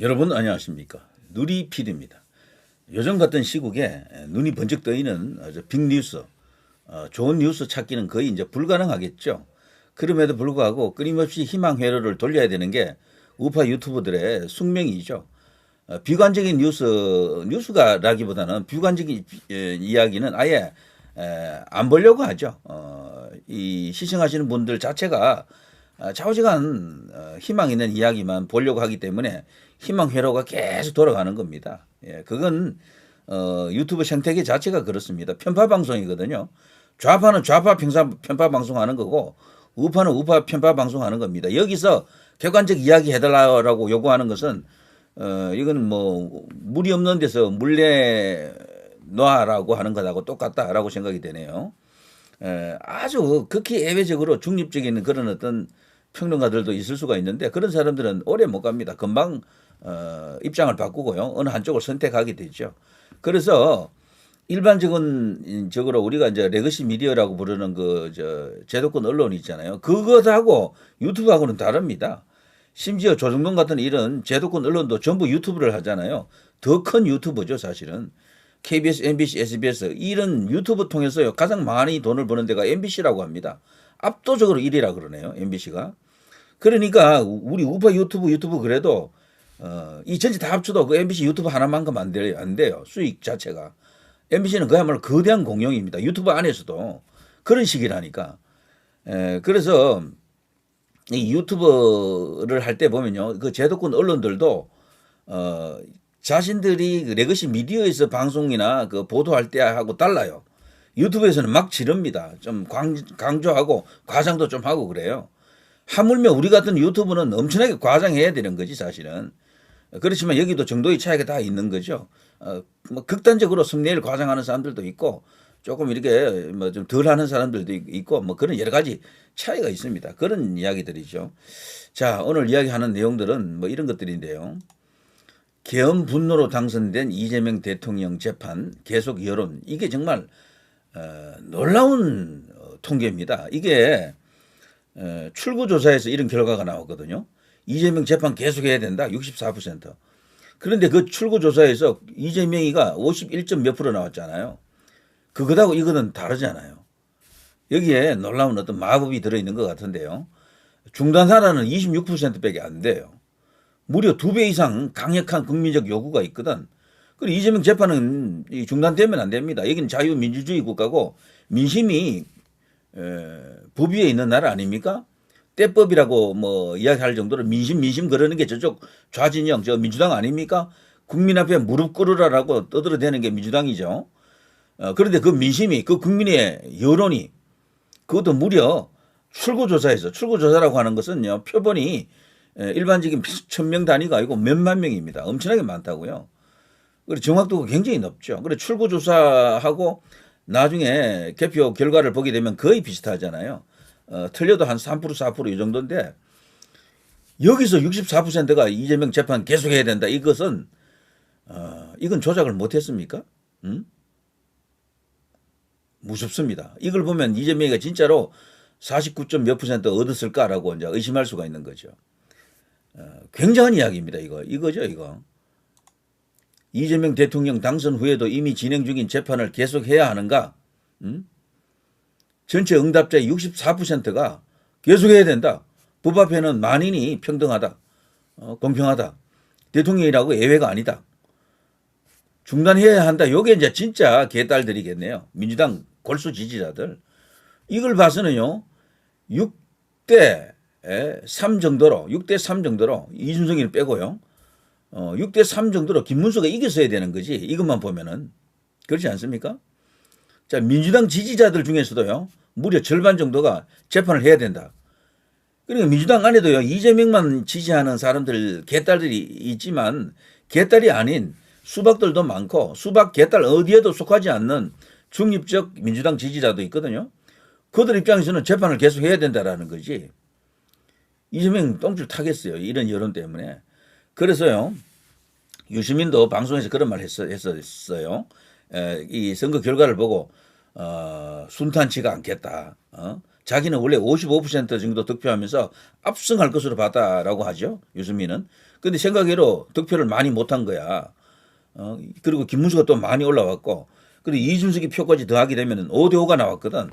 여러분 안녕하십니까 누리 PD입니다. 요즘 같은 시국에 눈이 번쩍 떠있는 빅뉴스, 어, 좋은 뉴스 찾기는 거의 이제 불가능하겠죠. 그럼에도 불구하고 끊임없이 희망 회로를 돌려야 되는 게 우파 유튜버들의 숙명이죠. 어, 비관적인 뉴스 뉴스가라기보다는 비관적인 에, 이야기는 아예 에, 안 보려고 하죠. 어, 이 시청하시는 분들 자체가 아, 좌우지간 어, 희망 있는 이야기만 보려고 하기 때문에 희망 회로가 계속 돌아가는 겁니다. 예, 그건 어, 유튜브 생태계 자체가 그렇습니다. 편파 방송이거든요. 좌파는 좌파 평사 편파 방송하는 거고 우파는 우파 편파 방송하는 겁니다. 여기서 객관적 이야기 해달라고 요구하는 것은 어, 이건 뭐 물이 없는 데서 물내 놔라고 하는 것하고 똑같다라고 생각이 되네요. 에, 아주 극히 예외적으로 중립적인 그런 어떤 평론가들도 있을 수가 있는데 그런 사람들은 오래 못 갑니다. 금방 어, 입장을 바꾸고요. 어느 한쪽을 선택하게 되죠. 그래서 일반적인 적으로 우리가 이제 레거시 미디어라고 부르는 그 저 제도권 언론 있잖아요. 그것하고 유튜브하고는 다릅니다. 심지어 조정동 같은 이런 제도권 언론도 전부 유튜브를 하잖아요. 더 큰 유튜브죠, 사실은. KBS, MBC, SBS 이런 유튜브 통해서 가장 많이 돈을 버는 데가 MBC라고 합니다. 압도적으로 1위라 그러네요, MBC가. 그러니까 우리 우파 유튜브 유튜브 그래도 어, 이 전체 다 합쳐도 그 MBC 유튜브 하나만큼 안 돼요, 안 돼요. 수익 자체가. MBC는 그야말로 거대한 공룡입니다. 유튜브 안에서도 그런 식이라니까. 에, 그래서 이 유튜브를 할 때 보면요, 그 제도권 언론들도 어, 자신들이 그 레거시 미디어에서 방송이나 그 보도할 때 하고 달라요. 유튜브에서는 막 지릅니다. 좀 광, 강조하고 과장도 좀 하고 그래요. 하물며 우리 같은 유튜브는 엄청나게 과장해야 되는 거지 사실은. 그렇지만 여기도 정도의 차이가 다 있는 거죠. 어, 뭐 극단적으로 썸네일 과장하는 사람들도 있고 조금 이렇게 뭐 좀 덜 하는 사람들도 있고 뭐 그런 여러 가지 차이가 있습니다. 그런 이야기들이죠. 자 오늘 이야기하는 내용들은 뭐 이런 것들인데요. 계엄 분노로 당선된 이재명 대통령 재판 계속 여론 이게 정말 어, 놀라운 어, 통계입니다. 이게 어, 출구조사에서 이런 결과가 나왔거든요. 이재명 재판 계속해야 된다. 64%. 그런데 그 출구조사에서 이재명이가 51점 몇 프로 나왔잖아요. 그거하고 이거는 다르잖아요. 여기에 놀라운 어떤 마법이 들어있는 것 같은데요. 중단하라는 26%밖에 안 돼요. 무려 두 배 이상 강력한 국민적 요구가 있거든. 그리고 이재명 재판은 이 중단되면 안 됩니다. 여기는 자유민주주의 국가고 민심이 에, 법 위에 있는 나라 아닙니까? 때법이라고 뭐 이야기할 정도로 민심 민심 그러는 게 저쪽 좌진영 저 민주당 아닙니까? 국민 앞에 무릎 꿇으라라고 떠들어대는 게 민주당이죠. 어, 그런데 그 민심이 그 국민의 여론이 그것도 무려 출구조사에서 출구조사라고 하는 것은요 표본이 에, 일반적인 천명 단위가 아니고 몇만 명입니다. 엄청나게 많다고요. 그리고 정확도가 굉장히 높죠. 그래 출구조사하고 나중에 개표 결과를 보게 되면 거의 비슷하잖아요. 어, 틀려도 한 3% 4%이 정도인데 여기서 64%가 이재명 재판 계속해야 된다. 이것은 어, 이건 조작을 못했습니까? 음? 무섭습니다. 이걸 보면 이재명이가 진짜로 49점 몇 퍼센트 얻었을까라고 이제 의심할 수가 있는 거죠. 어, 굉장한 이야기입니다. 이거 이거죠 이거. 이재명 대통령 당선 후에도 이미 진행 중인 재판을 계속해야 하는가? 음? 전체 응답자의 64%가 계속해야 된다. 법 앞에는 만인이 평등하다. 어, 공평하다. 대통령이라고 예외가 아니다. 중단해야 한다. 요게 이제 진짜 개딸들이겠네요. 민주당 골수 지지자들. 이걸 봐서는요. 6대 3 정도로 6대 3 정도로 이준석이는 빼고요. 어, 6대 3 정도로 김문수가 이겼어야 되는 거지. 이것만 보면은. 그렇지 않습니까? 자, 민주당 지지자들 중에서도요. 무려 절반 정도가 재판을 해야 된다. 그러니까 민주당 안에도요. 이재명만 지지하는 사람들 개딸들이 있지만 개딸이 아닌 수박들도 많고 수박 개딸 어디에도 속하지 않는 중립적 민주당 지지자도 있거든요. 그들 입장에서는 재판을 계속 해야 된다라는 거지. 이재명 똥줄 타겠어요. 이런 여론 때문에. 그래서요. 유시민도 방송에서 그런 말 했어, 했었어요. 에, 이 선거 결과를 보고 어, 순탄치가 않겠다. 어? 자기는 원래 55% 정도 득표하면서 압승할 것으로 봤다라고 하죠. 유승민은. 근데 생각외로 득표를 많이 못한 거야. 어, 그리고 김문수가 또 많이 올라왔고, 그리고 이준석이 표까지 더하게 되면 5대 5가 나왔거든.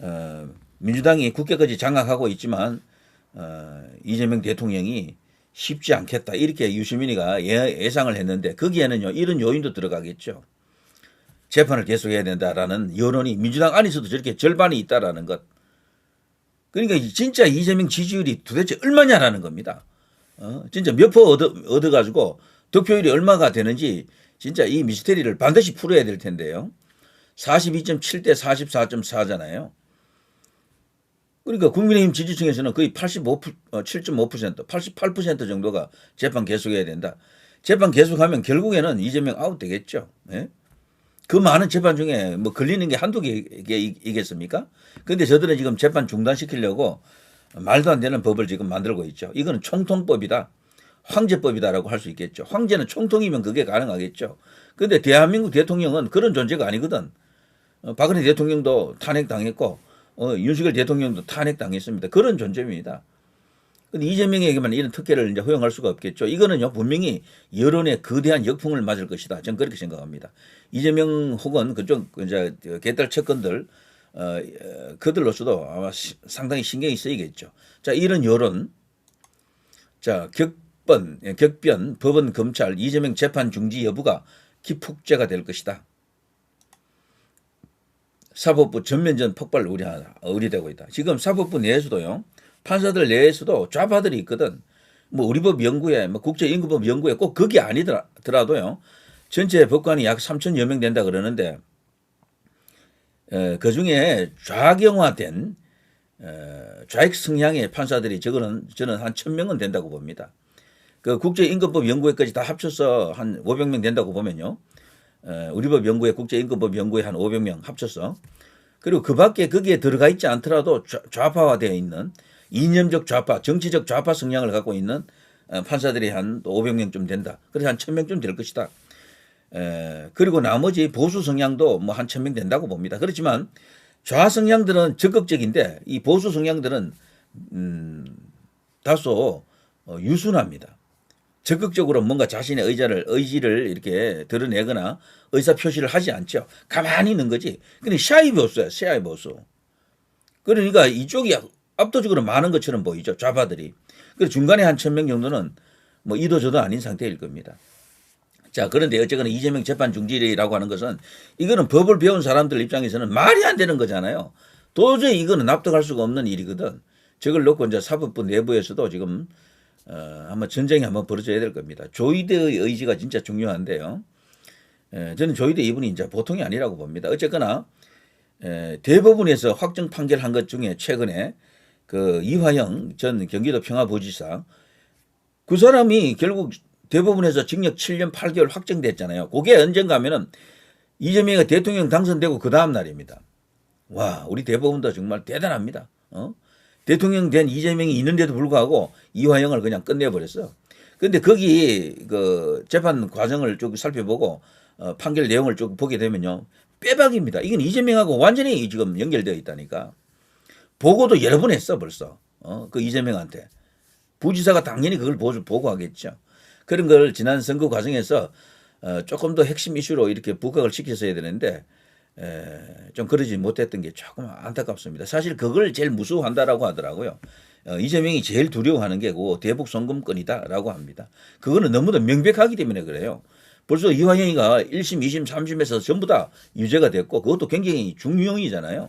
어, 민주당이 국회까지 장악하고 있지만 어, 이재명 대통령이 쉽지 않겠다 이렇게 유시민이가 예, 예상을 했는데 거기에는요 이런 요인도 들어가겠죠. 재판을 계속해야 된다라는 여론이 민주당 안에서도 저렇게 절반이 있다라는 것. 그러니까 이- 진짜 이재명 지지율이 도대체 얼마냐라는 겁니다. 어, 진짜 몇 퍼 얻어, 얻어가지고 득표율이 얼마가 되는지 진짜 이 미스테리를 반드시 풀어야 될 텐데요. 42.7 대 44.4잖아요. 그러니까 국민의힘 지지층에서는 거의 85, 어, 7.5%, 88% 정도가 재판 계속해야 된다. 재판 계속하면 결국에는 이재명 아웃 되겠죠. 예? 그 많은 재판 중에 뭐 걸리는 게 한두 개이겠습니까? 근데 저들은 지금 재판 중단시키려고 말도 안 되는 법을 지금 만들고 있죠. 이거는 총통법이다. 황제법이다라고 할 수 있겠죠. 황제는 총통이면 그게 가능하겠죠. 근데 대한민국 대통령은 그런 존재가 아니거든. 어, 박근혜 대통령도 탄핵당했고 어, 윤석열 대통령도 탄핵당했습니다. 그런 존재입니다. 근데 이재명에게만 이런 특혜를 이제 허용할 수가 없겠죠. 이거는요 분명히 여론의 거대한 역풍을 맞을 것이다. 저는 그렇게 생각합니다. 이재명 혹은 그쪽 이제 개딸 채권들 어, 어, 그들로서도 아마 시- 상당히 신경이 쓰이겠죠. 자 이런 여론, 자 예, 격변, 법원, 검찰, 이재명 재판 중지 여부가 기폭제가 될 것이다. 사법부 전면전 폭발 우려하다, 우려되고 있다. 지금 사법부 내에서도요, 판사들 내에서도 좌파들이 있거든. 뭐 우리 법 연구에, 뭐 국제인구법 연구에 꼭 그게 아니더라도요, 전체 법관이 약 3천여 명 된다 그러는데, 그 중에 좌경화된 에, 좌익 성향의 판사들이 저거는 저는 한 1000명은 된다고 봅니다. 그 국제임금법 연구회까지 다 합쳐서 한 500명 된다고 보면요. 에, 우리 법 연구회, 국제임금법 연구회 한 500명 합쳐서 그리고 그 밖에 거기에 들어가 있지 않더라도 좌- 좌파화되어 있는 이념적 좌파, 정치적 좌파 성향을 갖고 있는 어, 판사들이 한 500명쯤 된다. 그래서 한 1000명쯤 될 것이다. 에, 그리고 나머지 보수 성향도 뭐 한 1000명 된다고 봅니다. 그렇지만 좌 성향들은 적극적인데 이 보수 성향들은 음, 다소 어, 유순합니다. 적극적으로 뭔가 자신의 의자를 의지를 이렇게 드러내거나 의사 표시를 하지 않죠. 가만히 있는 거지. 근데 샤이 보수야, 샤이 보수. 그러니까 이쪽이 압도적으로 많은 것처럼 보이죠. 좌파들이. 그리고 중간에 한 천 명 정도는 뭐 이도 저도 아닌 상태일 겁니다. 자, 그런데 어쨌거나 이재명 재판 중지라고 하는 것은 이거는 법을 배운 사람들 입장에서는 말이 안 되는 거잖아요. 도저히 이거는 납득할 수가 없는 일이거든. 저걸 놓고 이제 사법부 내부에서도 지금 어, 한번 전쟁이 한번 벌어져야 될 겁니다. 조이드의 의지가 진짜 중요한데요. 에, 저는 조이드 이분이 이제 보통이 아니라고 봅니다. 어쨌거나 에, 대법원에서 확정 판결한 것 중에 최근에 그 이화영 전 경기도 평화부지사 그 사람이 결국 대법원에서 징역 7년 8개월 확정됐잖아요. 그게 언젠가 하면은 이재명이 대통령 당선되고 그 다음 날입니다. 와, 우리 대법원도 정말 대단합니다. 어? 대통령 된 이재명이 있는데도 불구하고 이화영을 그냥 끝내버렸어. 근데 거기 그 재판 과정을 쭉 살펴보고 어, 판결 내용을 쭉 보게 되면요. 빼박입니다. 이건 이재명하고 완전히 지금 연결되어 있다니까. 보고도 여러 번 했어 벌써. 어, 그 이재명한테. 부지사가 당연히 그걸 보고, 보고하겠죠. 그런 걸 지난 선거 과정에서 어, 조금 더 핵심 이슈로 이렇게 부각을 시켰어야 되는데 에, 좀 그러지 못했던 게 조금 안타깝습니다. 사실 그걸 제일 무서워한다라고 하더라고요. 어, 이재명이 제일 두려워하는 게그 대북 송금권이다라고 합니다. 그거는 너무도 명백하기 때문에 그래요. 벌써 이화영이가 1심, 2심, 3심에서 전부 다 유죄가 됐고 그것도 굉장히 중형이잖아요.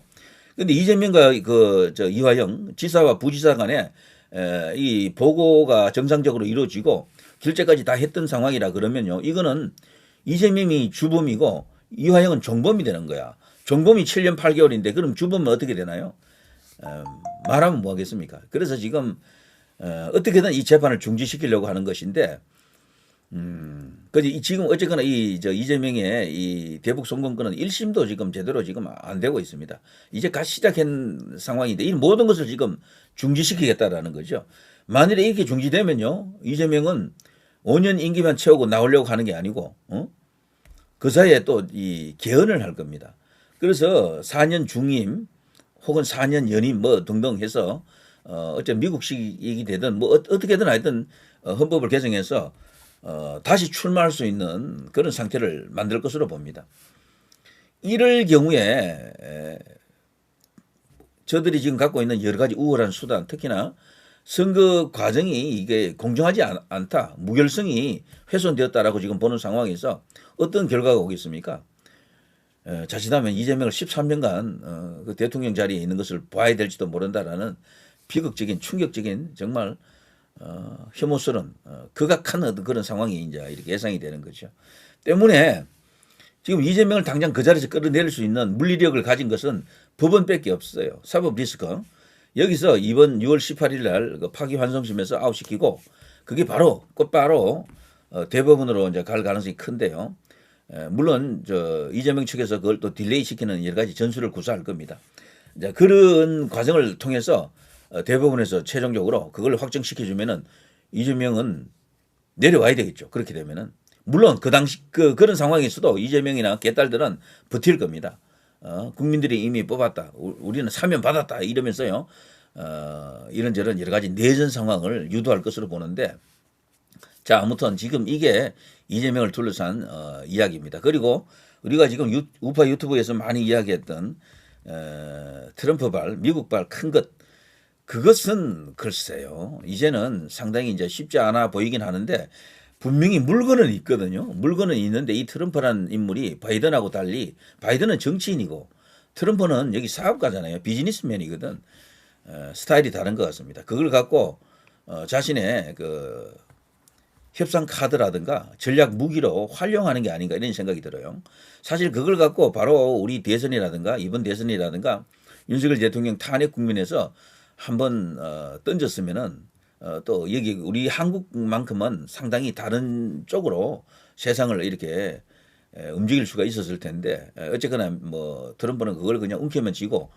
근데 이재명과 그 저 이화영 지사와 부지사 간에 에, 이 보고가 정상적으로 이루어지고 결재까지 다 했던 상황이라 그러면요. 이거는 이재명이 주범이고 이화영은 종범이 되는 거야. 종범이 7년 8개월인데 그럼 주범은 어떻게 되나요? 어, 말하면 뭐 하겠습니까? 그래서 지금 어, 어떻게든 이 재판을 중지시키려고 하는 것인데 음, 그 지금 어쨌거나 이 저 이재명의 이 대북 송금권은 1심도 지금 제대로 지금 안 되고 있습니다. 이제 갓 시작한 상황인데 이 모든 것을 지금 중지시키겠다라는 거죠. 만일에 이렇게 중지되면요. 이재명은 5년 임기만 채우고 나오려고 하는 게 아니고 어? 그 사이에 또 이 개헌을 할 겁니다. 그래서 4년 중임 혹은 4년 연임 뭐 등등 해서 어, 어째 미국식이 되든 뭐 어- 어떻게든 하여튼 어, 헌법을 개정해서 어, 다시 출마할 수 있는 그런 상태를 만들 것으로 봅니다. 이럴 경우에 에, 저들이 지금 갖고 있는 여러 가지 우월한 수단, 특히나 선거 과정이 이게 공정하지 않, 않다, 무결성이 훼손되었다라고 지금 보는 상황에서 어떤 결과가 오겠습니까? 에, 자칫하면 이재명을 13년간 어, 그 대통령 자리에 있는 것을 봐야 될지도 모른다라는 비극적인 충격적인 정말 어, 혐오스러운 어, 극악한 어떤 그런 상황이 이제 이렇게 예상이 되는 거죠. 때문에 지금 이재명을 당장 그 자리에서 끌어내릴 수 있는 물리력을 가진 것은 법원밖에 없어요. 사법 리스크. 여기서 이번 6월 18일 날그 파기환송심에서 아웃시키고 그게 바로 곧바로 어, 대법원으로 이제 갈 가능성이 큰데요. 에, 물론 저 이재명 측에서 그걸 또 딜레이 시키는 여러 가지 전술을 구사할 겁니다. 이제 그런 과정을 통해서 어, 대법원에서 최종적으로 그걸 확정시켜 주면은 이재명은 내려와야 되겠죠. 그렇게 되면은 물론 그 당시 그 그런 상황에서도 이재명이나 개딸들은 버틸 겁니다. 어, 국민들이 이미 뽑았다. 우- 우리는 사면 받았다. 이러면서요. 어, 이런저런 여러 가지 내전 상황을 유도할 것으로 보는데 자, 아무튼 지금 이게 이재명을 둘러싼 어, 이야기입니다. 그리고 우리가 지금 유, 우파 유튜브에서 많이 이야기했던 어, 트럼프발, 미국발 큰 것, 그것은 글쎄요. 이제는 상당히 이제 쉽지 않아 보이긴 하는데 분명히 물건은 있거든요. 물건은 있는데 이 트럼프라는 인물이 바이든하고 달리 바이든은 정치인이고 트럼프는 여기 사업가잖아요. 비즈니스맨이거든. 어, 스타일이 다른 것 같습니다. 그걸 갖고 어, 자신의 그 협상 카드라든가 전략 무기로 활용하는 게 아닌가 이런 생각이 들어요. 사실 그걸 갖고 바로 우리 대선이라든가 이번 대선이라든가 윤석열 대통령 탄핵 국면에서 한번 어, 던졌으면은 어, 또 여기 우리 한국만큼은 상당히 다른 쪽으로 세상을 이렇게 에, 움직일 수가 있었을 텐데 에, 어쨌거나 뭐 트럼프는 그걸 그냥 움켜만 쥐고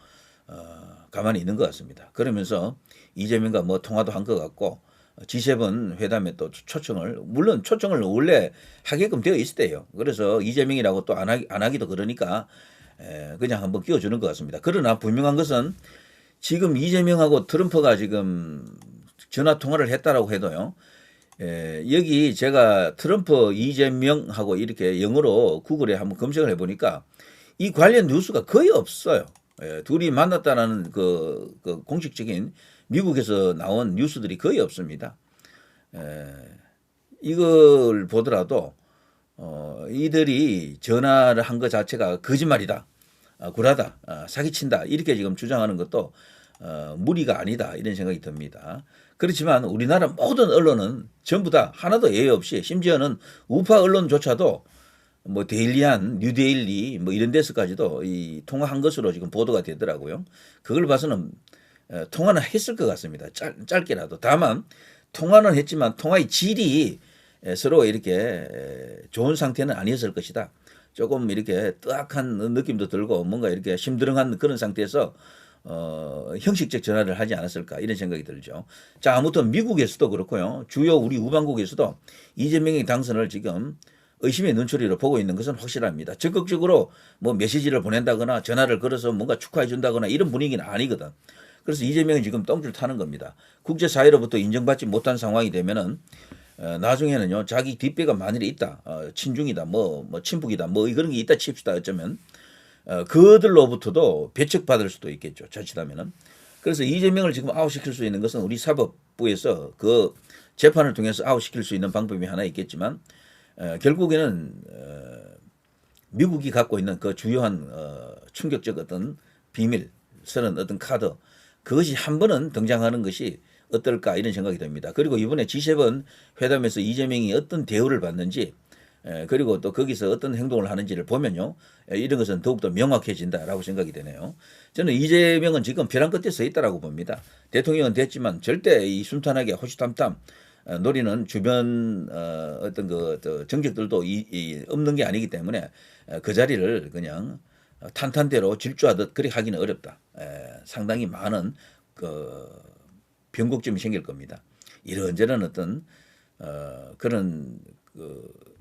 어, 가만히 있는 것 같습니다. 그러면서 이재명과 뭐 통화도 한 것 같고 G7 회담에 또 초청을 물론 초청을 원래 하게끔 되어 있었대요. 그래서 이재명이라고 또 안 하기, 안 하기도 그러니까 에, 그냥 한번 끼워주는 것 같습니다. 그러나 분명한 것은 지금 이재명하고 트럼프가 지금 전화 통화를 했다라고 해도요. 에, 여기 제가 트럼프 이재명하고 이렇게 영어로 구글에 한번 검색을 해보니까 이 관련 뉴스가 거의 없어요. 예, 둘이 만났다라는 그, 그 공식적인 미국에서 나온 뉴스들이 거의 없습니다. 에, 이걸 보더라도 어, 이들이 전화를 한 것 자체가 거짓말이다, 아, 구라다, 아, 사기친다 이렇게 지금 주장하는 것도 어, 무리가 아니다 이런 생각이 듭니다. 그렇지만 우리나라 모든 언론은 전부 다 하나도 예외 없이 심지어는 우파 언론조차도 뭐 데일리한 뉴데일리 뭐 이런 데서까지도 이 통화한 것으로 지금 보도가 되더라고요. 그걸 봐서는 어, 통화는 했을 것 같습니다. 짧, 짧게라도. 다만 통화는 했지만 통화의 질이 에, 서로 이렇게 에, 좋은 상태는 아니었을 것이다. 조금 이렇게 뜨악한 느낌도 들고 뭔가 이렇게 심드렁한 그런 상태에서 어, 형식적 전화를 하지 않았을까 이런 생각이 들죠. 자, 아무튼 미국에서도 그렇고요. 주요 우리 우방국에서도 이재명의 당선을 지금 의심의 눈초리로 보고 있는 것은 확실합니다. 적극적으로 뭐 메시지를 보낸다거나 전화를 걸어서 뭔가 축하해 준다거나 이런 분위기는 아니거든. 그래서 이재명이 지금 똥줄 타는 겁니다. 국제사회로부터 인정받지 못한 상황이 되면은 어, 나중에는요 자기 뒷배가 만일에 있다 어, 친중이다 뭐, 뭐 친북이다 뭐 그런 게 있다 칩시다 어쩌면 어, 그들로부터도 배척받을 수도 있겠죠 자칫하면은 그래서 이재명을 지금 아웃시킬 수 있는 것은 우리 사법부에서 그 재판을 통해서 아웃시킬 수 있는 방법이 하나 있겠지만 어, 결국에는 어, 미국이 갖고 있는 그 주요한 어, 충격적 어떤 비밀, 서는 어떤 카드 그것이 한 번은 등장하는 것이 어떨까 이런 생각이 듭니다. 그리고 이번에 G7 회담에서 이재명이 어떤 대우를 받는지 에, 그리고 또 거기서 어떤 행동을 하는지를 보면요 에, 이런 것은 더욱더 명확해진다라고 생각이 되네요. 저는 이재명은 지금 벼랑 끝에 서 있다라고 봅니다. 대통령은 됐지만 절대 이 순탄하게 호시탐탐 어, 노리는 주변 어, 어떤 그 저, 정책들도 없는 게 아니기 때문에 어, 그 자리를 그냥 탄탄대로 질주하듯 그리 하기는 어렵다. 에, 상당히 많은 그 변곡점이 생길 겁니다. 이런저런 어떤 어, 그런 그뭐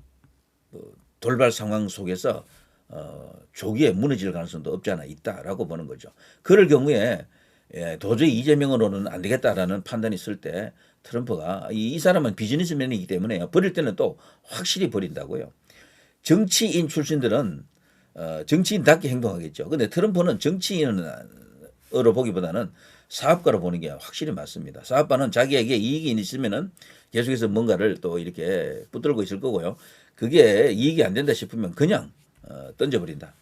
돌발 상황 속에서 어, 조기에 무너질 가능성도 없지 않아 있다라고 보는 거죠. 그럴 경우에 예, 도저히 이재명으로는 안 되겠다라는 판단이 있을 때 트럼프가 이, 이 사람은 비즈니스맨이기 때문에 버릴 때는 또 확실히 버린다고요. 정치인 출신들은 어, 정치인답게 행동하겠죠. 근데 트럼프는 정치인으로 보기보다는 사업가로 보는 게 확실히 맞습니다. 사업가는 자기에게 이익이 있으면은 계속해서 뭔가를 또 이렇게 붙들고 있을 거고요. 그게 이익이 안 된다 싶으면 그냥 어, 던져버린다.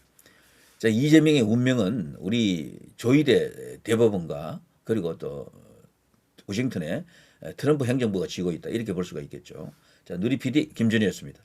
자, 이재명의 운명은 우리 조희대 대법원과 그리고 또 워싱턴에 트럼프 행정부가 쥐고 있다. 이렇게 볼 수가 있겠죠. 자, 누리 PD 김준희였습니다.